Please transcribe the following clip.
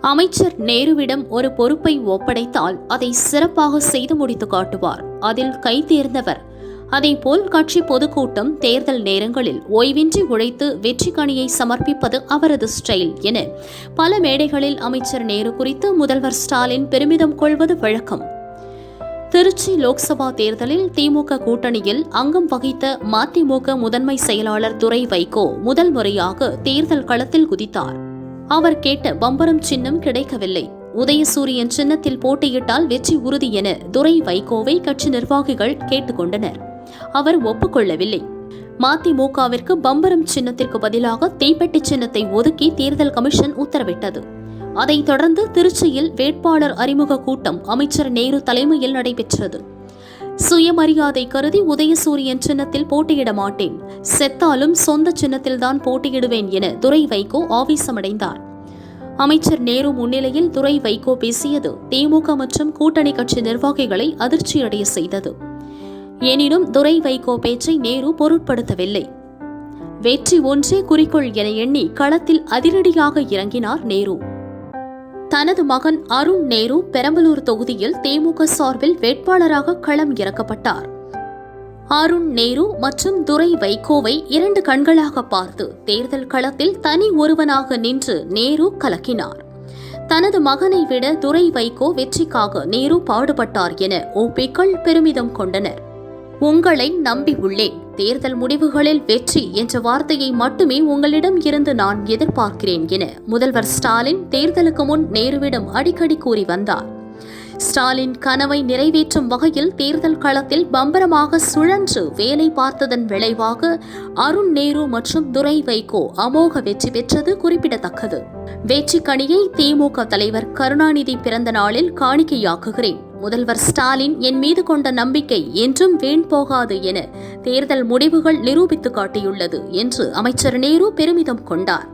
அமைச்சர் நேருவிடம் ஒரு பொறுப்பை ஒப்படைத்தால் அதை சிறப்பாக செய்து முடித்து காட்டுவார். அதில் கை தேர்ந்தவர். அதேபோல் கட்சி பொதுக்கூட்டம் தேர்தல் நேரங்களில் ஓய்வின்றி உழைத்து வெற்றி கணியை சமர்ப்பிப்பது அவரது ஸ்டைல் என பல மேடைகளில் அமைச்சர் நேரு குறித்து முதல்வர் ஸ்டாலின் பெருமிதம் கொள்வது வழக்கம். திருச்சி லோக்சபா தேர்தலில் திமுக கூட்டணியில் அங்கம் வகித்த மதிமுக முதன்மை செயலாளர் துரை வைகோ முதல் முறையாக தேர்தல் களத்தில் குதித்தார். அவர் கேட்ட பம்பரம் சின்னம் கிடைக்கவில்லை. உதயசூரியன் சின்னத்தில் போட்டியிட்டால் வெற்றி உறுதி என துரை வைகோவை கட்சி நிர்வாகிகள் கேட்டுக்கொண்டனர். அவர் ஒப்புக்கொள்ளவில்லை. மதிமுகவிற்கு பம்பரம் சின்னத்திற்கு பதிலாக தீப்பெட்டி சின்னத்தை ஒதுக்கி தேர்தல் கமிஷன் உத்தரவிட்டது. அதைத் தொடர்ந்து திருச்சியில் வேட்பாளர் அறிமுக கூட்டம் அமைச்சர் நேரு தலைமையில் நடைபெற்றது. சுயமரியாதை கருதி உதயசூரியன் சின்னத்தில் போட்டியிட மாட்டேன். செத்தாலும் சொந்த சின்னத்தில்தான் போட்டியிடுவேன் என துரை வைகோ ஆவேசமடைந்தார். அமைச்சர் நேரு முன்னிலையில் துரை வைகோ பேசியது திமுக மற்றும் கூட்டணி கட்சி நிர்வாகிகளை அதிர்ச்சியடைய செய்தது. எனினும் துரை வைகோ பேச்சை நேரு பொருட்படுத்தவில்லை. வெற்றி ஒன்றே குறிக்கோள் என எண்ணி களத்தில் அதிரடியாக இறங்கினார் நேரு. தனது மகன் அருண் நேரு பெரம்பலூர் தொகுதியில் திமுக சார்பில் வேட்பாளராக களம் இறக்கப்பட்டார். அருண் நேரு மற்றும் துரை வைகோவை இரண்டு கண்களாக பார்த்து தேர்தல் களத்தில் தனி ஒருவனாக நின்று நேரு கலக்கினார். தனது மகனை விட துரை வைகோ வெற்றிக்காக நேரு பாடுபட்டார் என ஓபிக்கள் பெருமிதம் கொண்டனர். உங்களை நம்பி உள்ளேன். தேர்தல் முடிவுகளில் வெற்றி என்ற வார்த்தையை மட்டுமே உங்களிடம் இருந்து நான் எதிர்பார்க்கிறேன் என முதல்வர் ஸ்டாலின் தேர்தலுக்கு முன் நேருவிடம் அடிக்கடி கூறி வந்தார். ஸ்டாலின் கனவை நிறைவேற்றும் வகையில் தேர்தல் களத்தில் பம்பரமாக சுழன்று வேலை பார்த்ததன் விளைவாக அருண் நேரு மற்றும் துரை வைகோ அமோக வெற்றி பெற்றது குறிப்பிடத்தக்கது. வெற்றி கணியை திமுக தலைவர் கருணாநிதி பிறந்த நாளில் காணிக்கையாக்குகிறேன். முதல்வர் ஸ்டாலின் என் மீது கொண்ட நம்பிக்கை என்றும் வீண் போகாது என தேர்தல் முடிவுகள் நிரூபித்து காட்டியுள்ளது என்று அமைச்சர் நேரு பெருமிதம் கொண்டார்.